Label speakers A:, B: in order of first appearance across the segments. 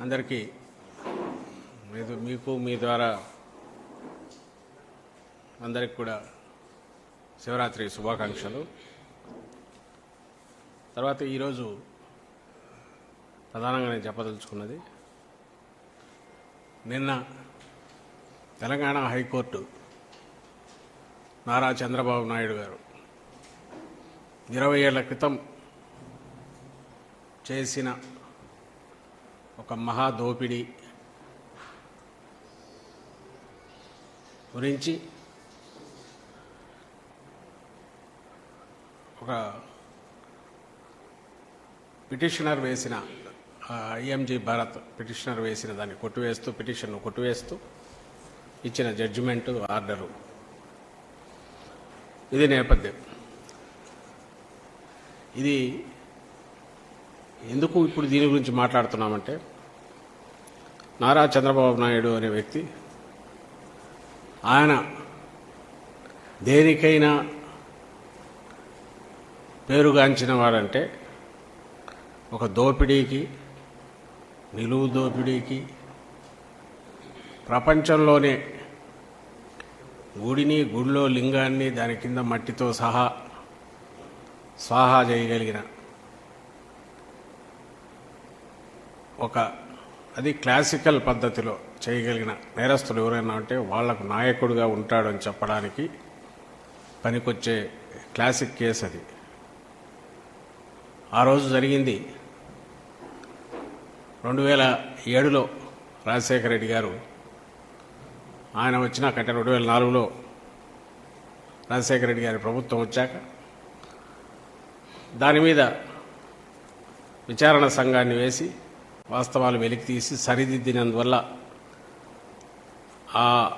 A: అందరికీ మీరు మీకు మీ ద్వారా అందరికి కూడా శివరాత్రి శుభాకాంక్షలు. తర్వాత ఈరోజు ప్రధానంగా నేను చెప్పదలుచుకున్నది నిన్న తెలంగాణ హైకోర్టు నారా చంద్రబాబు నాయుడు గారు ఇరవై ఏళ్ళ క్రితం చేసిన ఒక మహా దోపిడీ గురించి ఒక పిటిషనర్ వేసిన ఐఎంజీ భారత్ పిటిషనర్ వేసిన దాన్ని కొట్టివేస్తూ పిటిషన్ను కొట్టివేస్తూ ఇచ్చిన జడ్జిమెంటు ఆర్డరు. ఇది నేపథ్యం. ఇది ఎందుకు ఇప్పుడు దీని గురించి మాట్లాడుతున్నామంటే నారా చంద్రబాబు నాయుడు అనే వ్యక్తి ఆయన దేనికైనా పేరుగాంచిన వారంటే ఒక దోపిడీకి నిలువు దోపిడీకి ప్రపంచంలోనే గుడిని గుడిలో లింగాన్ని దాని కింద మట్టితో సహా స్వాహా చేయగలిగిన ఒక అది క్లాసికల్ పద్ధతిలో చేయగలిగిన నేరస్తులు ఎవరైనా ఉంటే వాళ్ళకు నాయకుడిగా ఉంటాడని చెప్పడానికి పనికొచ్చే క్లాసిక్ కేసు అది. ఆ రోజు జరిగింది. రెండు వేల ఏడులో రాజశేఖర రెడ్డి గారు ఆయన వచ్చినాకంటే రెండు వేల నాలుగులో రాజశేఖర రెడ్డి గారి ప్రభుత్వం వచ్చాక దాని మీద విచారణ సంఘాన్ని వేసి వాస్తవాలు వెలికి తీసి సరిదిద్దినందువల్ల ఆ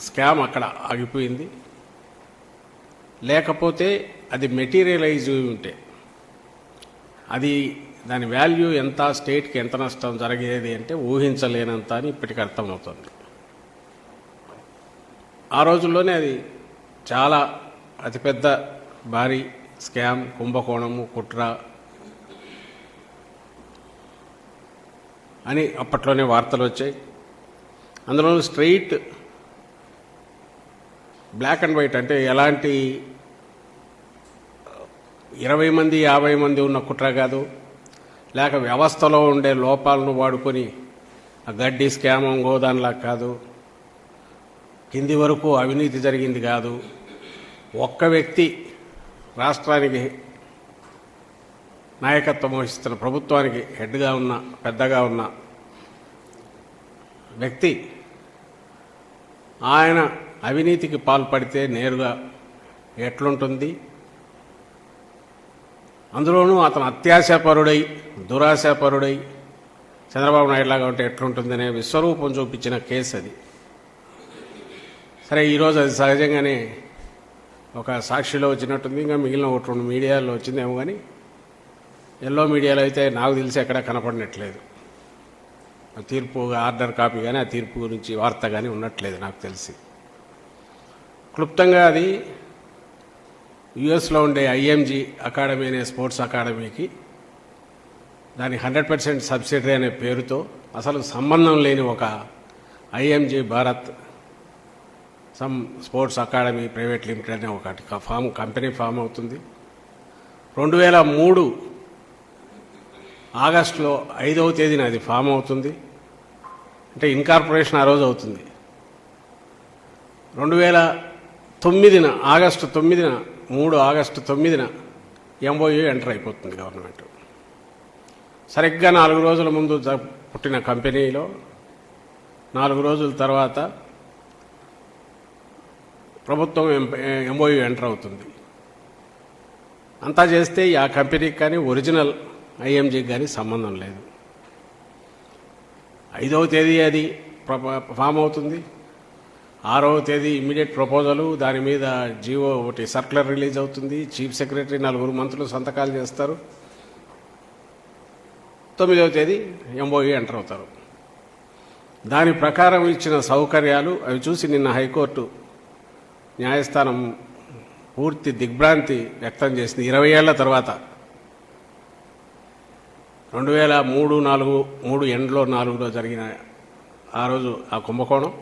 A: స్కామ్ అక్కడ ఆగిపోయింది. లేకపోతే అది మెటీరియలైజ్ ఉంటే అది దాని వాల్యూ ఎంత స్టేట్కి ఎంత నష్టం జరిగేది అంటే ఊహించలేనంత అని ఇప్పటికి అర్థమవుతుంది. ఆ రోజుల్లోనే అది చాలా అతిపెద్ద భారీ స్కామ్ కుంభకోణము కుట్ర అని అప్పట్లోనే వార్తలు వచ్చాయి. అందులో స్ట్రెయిట్ బ్లాక్ అండ్ వైట్ అంటే ఎలాంటి ఇరవై మంది యాభై మంది ఉన్న కుట్ర కాదు. లేక వ్యవస్థలో ఉండే లోపాలను వాడుకొని ఆ గడ్డి స్కామం గోదాన్లా కాదు. కింది వరకు అవినీతి జరిగింది కాదు. ఒక్క వ్యక్తి రాష్ట్రానికి నాయకత్వం వహిస్తున్న ప్రభుత్వానికి హెడ్గా ఉన్న పెద్దగా ఉన్న వ్యక్తి ఆయన అవినీతికి పాల్పడితే నేరుగా ఎట్లుంటుంది? అందులోనూ అతను అత్యాశాపరుడై దురాశాపరుడై చంద్రబాబు నాయుడు లాగా ఉంటే ఎట్లుంటుందనే విశ్వరూపం చూపించిన కేసు అది. సరే ఈరోజు అది సహజంగానే ఒక సాక్షిలో వచ్చినట్టుంది. ఇంకా మిగిలిన ఒకటి రెండు మీడియాలో వచ్చిందేమో కానీ ఎల్లో మీడియాలో అయితే నాకు తెలిసి ఎక్కడ కనపడినట్లేదు. ఆ తీర్పు ఆర్డర్ కాపీ కానీ ఆ తీర్పు గురించి వార్త కానీ ఉన్నట్లేదు నాకు తెలిసి. క్లుప్తంగా అది యుఎస్లో ఉండే ఐఎంజీ అకాడమీ అనే స్పోర్ట్స్ అకాడమీకి దాని హండ్రెడ్ పర్సెంట్ సబ్సిడరీ అనే పేరుతో అసలు సంబంధం లేని ఒక ఐఎంజీ భారత్ సమ్ స్పోర్ట్స్ అకాడమీ ప్రైవేట్ లిమిటెడ్ అనే ఒకటి ఫామ్ కంపెనీ ఫామ్ అవుతుంది. రెండు వేల మూడు ఆగస్టులో ఐదవ తేదీన అది ఫామ్ అవుతుంది. అంటే ఇన్కార్పొరేషన్ ఆ రోజు అవుతుంది. రెండు వేల తొమ్మిదిన ఆగస్టు తొమ్మిదిన మూడు ఆగస్టు తొమ్మిదిన ఎంఓయూ ఎంటర్ అయిపోతుంది గవర్నమెంట్ సరిగ్గా నాలుగు రోజుల ముందు పుట్టిన కంపెనీలో నాలుగు రోజుల తర్వాత ప్రభుత్వం ఎంఓయూ ఎంటర్ అవుతుంది. అంతా చేస్తే ఆ కంపెనీకి కానీ ఒరిజినల్ ఐఎంజీకి కానీ సంబంధం లేదు. ఐదవ తేదీ అది ప్ర- ఫామ్ అవుతుంది. ఆరవ తేదీ ఇమ్మీడియట్ ప్రపోజలు దాని మీద జీవో ఒకటి సర్క్యులర్ రిలీజ్ అవుతుంది. చీఫ్ సెక్రటరీ నలుగురు మంత్రులు సంతకాలు చేస్తారు. తొమ్మిదవ తేదీ ఎంఓఈ ఎంటర్ అవుతారు. దాని ప్రకారం ఇచ్చిన సౌకర్యాలు అవి చూసి నిన్న హైకోర్టు న్యాయస్థానం పూర్తి దిగ్భ్రాంతి వ్యక్తం చేసింది. ఇరవై ఏళ్ళ తర్వాత రెండు వేల మూడు నాలుగు మూడు ఎండ్లో నాలుగులో జరిగిన ఆ రోజు ఆ కుంభకోణం.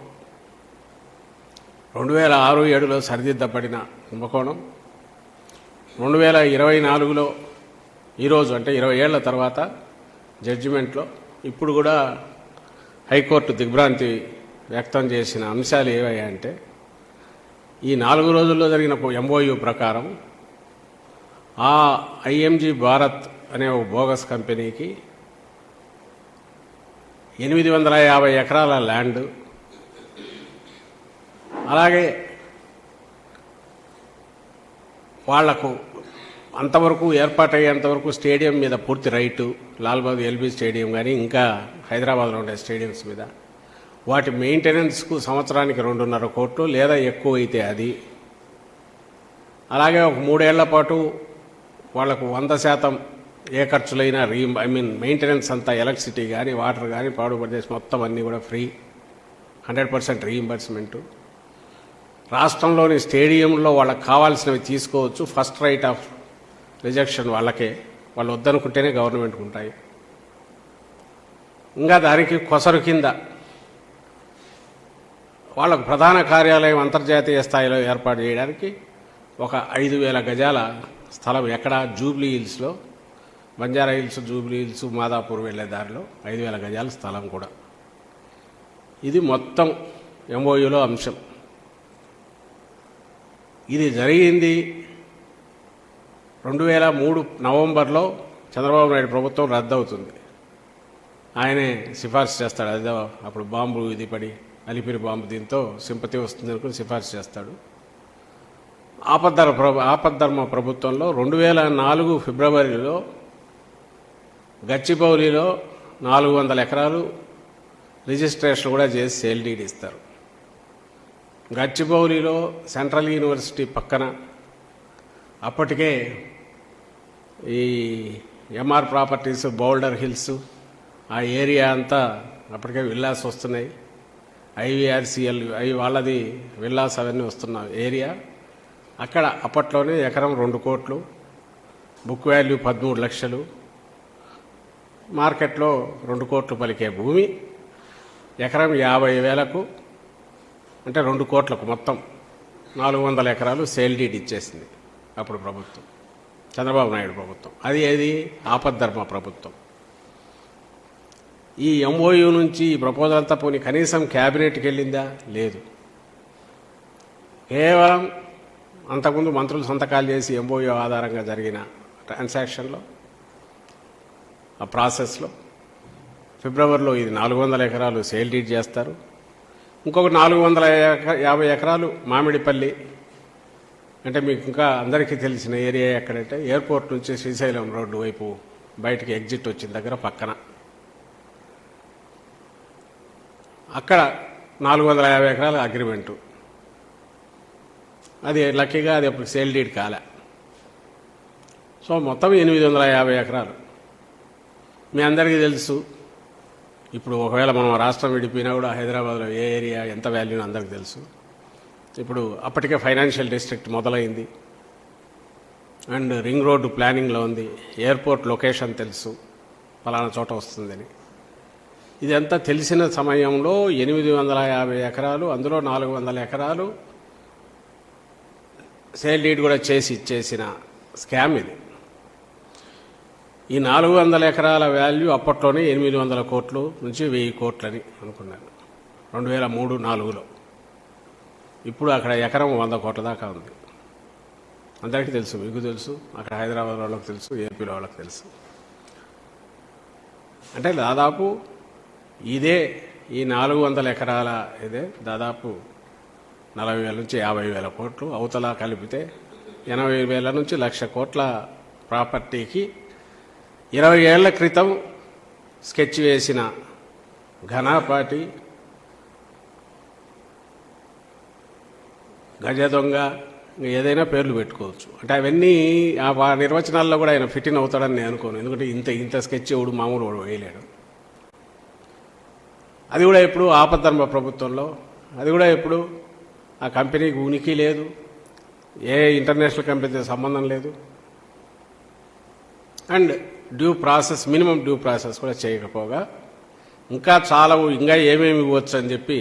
A: రెండు వేల ఆరు ఏడులో సరిదిద్దబడిన కుంభకోణం. రెండు వేల ఇరవై నాలుగులో ఈరోజు అంటే ఇరవై ఏళ్ళ తర్వాత జడ్జిమెంట్లో ఇప్పుడు కూడా హైకోర్టు దిగ్భ్రాంతి వ్యక్తం చేసిన అంశాలు ఏవయ్యాయంటే ఈ నాలుగు రోజుల్లో జరిగిన ఎంఓయు ప్రకారం ఆ ఐఎంజీ భారత్ అనే ఒక బోగస్ కంపెనీకి ఎనిమిది వందల యాభై ఎకరాల ల్యాండ్. అలాగే వాళ్ళకు అంతవరకు ఏర్పాటయ్యేంతవరకు స్టేడియం మీద పూర్తి రైటు లాల్బాగ్ ఎల్బీ స్టేడియం కానీ ఇంకా హైదరాబాద్లో ఉండే స్టేడియంస్ మీద. వాటి మెయింటెనెన్స్కు సంవత్సరానికి రెండున్నర కోట్లు లేదా ఎక్కువ అయితే అది. అలాగే ఒక మూడేళ్ళ పాటు వాళ్ళకు వంద శాతం ఏ ఖర్చులైనా రీ ఐ మీన్ మెయింటెనెన్స్ అంతా ఎలక్ట్రిసిటీ కానీ వాటర్ కానీ పాడు మొత్తం అన్నీ కూడా ఫ్రీ. హండ్రెడ్ పర్సెంట్ రీఇంబర్స్మెంటు రాష్ట్రంలోని స్టేడియంలో వాళ్ళకి కావాల్సినవి తీసుకోవచ్చు. ఫస్ట్ రైట్ ఆఫ్ రిజెక్షన్ వాళ్ళకే. వాళ్ళు వద్దనుకుంటేనే గవర్నమెంట్కి ఉంటాయి. ఇంకా దానికి కొసరు కింద వాళ్ళకు ప్రధాన కార్యాలయం అంతర్జాతీయ స్థాయిలో ఏర్పాటు చేయడానికి ఒక ఐదు వేల గజాల స్థలం ఎక్కడ జూబ్లీ హిల్స్లో Banjara Hills Jubilee Hills Madhapur వెళ్ళే దారిలో ఐదు వేల గజాల స్థలం కూడా. ఇది మొత్తం ఎంఓయూలో అంశం. ఇది జరిగింది రెండు వేల మూడు నవంబర్లో చంద్రబాబు నాయుడు ప్రభుత్వం రద్దవుతుంది. ఆయనే సిఫార్సు చేస్తాడు. అదే అప్పుడు బాంబు ఇది పడి అలిపిరి బాంబు దీంతో సింపతి వస్తుంది అనుకుని సిఫార్సు చేస్తాడు. ఆపద్ధర్మ ప్రభు ఆపద్ధర్మ ప్రభుత్వంలో రెండు వేల నాలుగు ఫిబ్రవరిలో గచ్చిబౌలిలో నాలుగు వందల ఎకరాలు రిజిస్ట్రేషన్ కూడా చేసి సేల్ డీడ్ ఇస్తారు. గచ్చిబౌలిలో సెంట్రల్ యూనివర్సిటీ పక్కన అప్పటికే ఈ ఎంఆర్ ప్రాపర్టీస్ బౌల్డర్ హిల్స్ ఆ ఏరియా అంతా అప్పటికే విల్లాస్ వస్తున్నాయి. ఐవీఆర్సీఎల్ అవి వాళ్ళది విల్లాస్ అవన్నీ వస్తున్న ఏరియా. అక్కడ అప్పట్లోనే ఎకరం రెండు కోట్లు బుక్ వాల్యూ పదమూడు లక్షలు. మార్కెట్లో రెండు కోట్లు పలికే భూమి ఎకరం యాభై వేలకు అంటే రెండు కోట్లకు మొత్తం నాలుగు వందల ఎకరాలు సేల్ డీడ్ ఇచ్చేసింది అప్పుడు ప్రభుత్వం. చంద్రబాబు నాయుడు ప్రభుత్వం. అది ఏది? ఆపద్ధర్మ ప్రభుత్వం. ఈ ఎంఓయూ నుంచి ఈ ప్రపోజల్ అంతా పోని కనీసం క్యాబినెట్కి వెళ్ళిందా? లేదు. కేవలం అంతకుముందు మంత్రులు సంతకాలు చేసి ఎంఓయూ ఆధారంగా జరిగిన ట్రాన్సాక్షన్లో ఆ ప్రాసెస్లో. ఫిబ్రవరిలో ఇది నాలుగు వందల ఎకరాలు సేల్ డీడ్ చేస్తారు. ఇంకొక నాలుగు వందల యాభై ఎకరాలు మామిడిపల్లి అంటే మీకు ఇంకా అందరికీ తెలిసిన ఏరియా ఎక్కడంటే ఎయిర్పోర్ట్ నుంచి శ్రీశైలం రోడ్డు వైపు బయటికి ఎగ్జిట్ వచ్చిన దగ్గర పక్కన. అక్కడ నాలుగు వందల యాభై ఎకరాల అగ్రిమెంటు. అది లక్కీగా అది అప్పుడు సేల్ డీడ్ కాలే. సో మొత్తం ఎనిమిది వందల యాభై ఎకరాలు. మీ అందరికీ తెలుసు. ఇప్పుడు ఒకవేళ మనం రాష్ట్రం విడిపోయినా కూడా హైదరాబాద్లో ఏ ఏరియా ఎంత వాల్యూ అందరికి తెలుసు. ఇప్పుడు అప్పటికే ఫైనాన్షియల్ డిస్ట్రిక్ట్ మొదలైంది. అండ్ రింగ్ రోడ్డు ప్లానింగ్లో ఉంది. ఎయిర్పోర్ట్ లొకేషన్ తెలుసు. ఫలానా చోట వస్తుందని. ఇదంతా తెలిసిన సమయంలో ఎనిమిది వందల యాభై ఎకరాలు అందులో నాలుగు వందల ఎకరాలు సేల్ డీడ్ కూడా చేసి ఇచ్చేసిన స్కామ్ ఇది. ఈ నాలుగు వందల ఎకరాల వాల్యూ అప్పట్లోనే ఎనిమిది వందల కోట్లు నుంచి వెయ్యి కోట్లని అనుకున్నాను. రెండు వేల మూడు నాలుగులో. ఇప్పుడు అక్కడ ఎకరం వంద కోట్ల దాకా ఉంది. అందరికీ తెలుసు మీకు తెలుసు అక్కడ హైదరాబాద్ వాళ్ళకి తెలుసు ఏపీలో వాళ్ళకి తెలుసు. అంటే దాదాపు ఇదే ఈ నాలుగు వందల ఎకరాల ఇదే దాదాపు నలభై వేల నుంచి యాభై వేల కోట్లు. అవతల కలిపితే ఎనభై వేల నుంచి లక్ష కోట్ల ప్రాపర్టీకి ఇరవై ఏళ్ళ క్రితం స్కెచ్ వేసిన ఘనాపాటి గజ దొంగ ఇంకా ఏదైనా పేర్లు పెట్టుకోవచ్చు. అంటే అవన్నీ ఆ నిర్వచనాల్లో కూడా ఆయన ఫిట్ ఇన్ అవుతాడని నేను అనుకోను. ఎందుకంటే ఇంత ఇంత స్కెచ్ ఎవడు మామూలు వాడు వేయలేడు. అది కూడా ఎప్పుడు ఆపద్ధర్మ ప్రభుత్వంలో అది కూడా ఎప్పుడు ఆ కంపెనీకి ఉనికి లేదు ఏ ఇంటర్నేషనల్ కంపెనీతో సంబంధం లేదు. And due process minimum due process కూడా చేయకపోగా ఇంకా చాలా ఇంకా ఏమేమి ఇవ్వచ్చు అని చెప్పి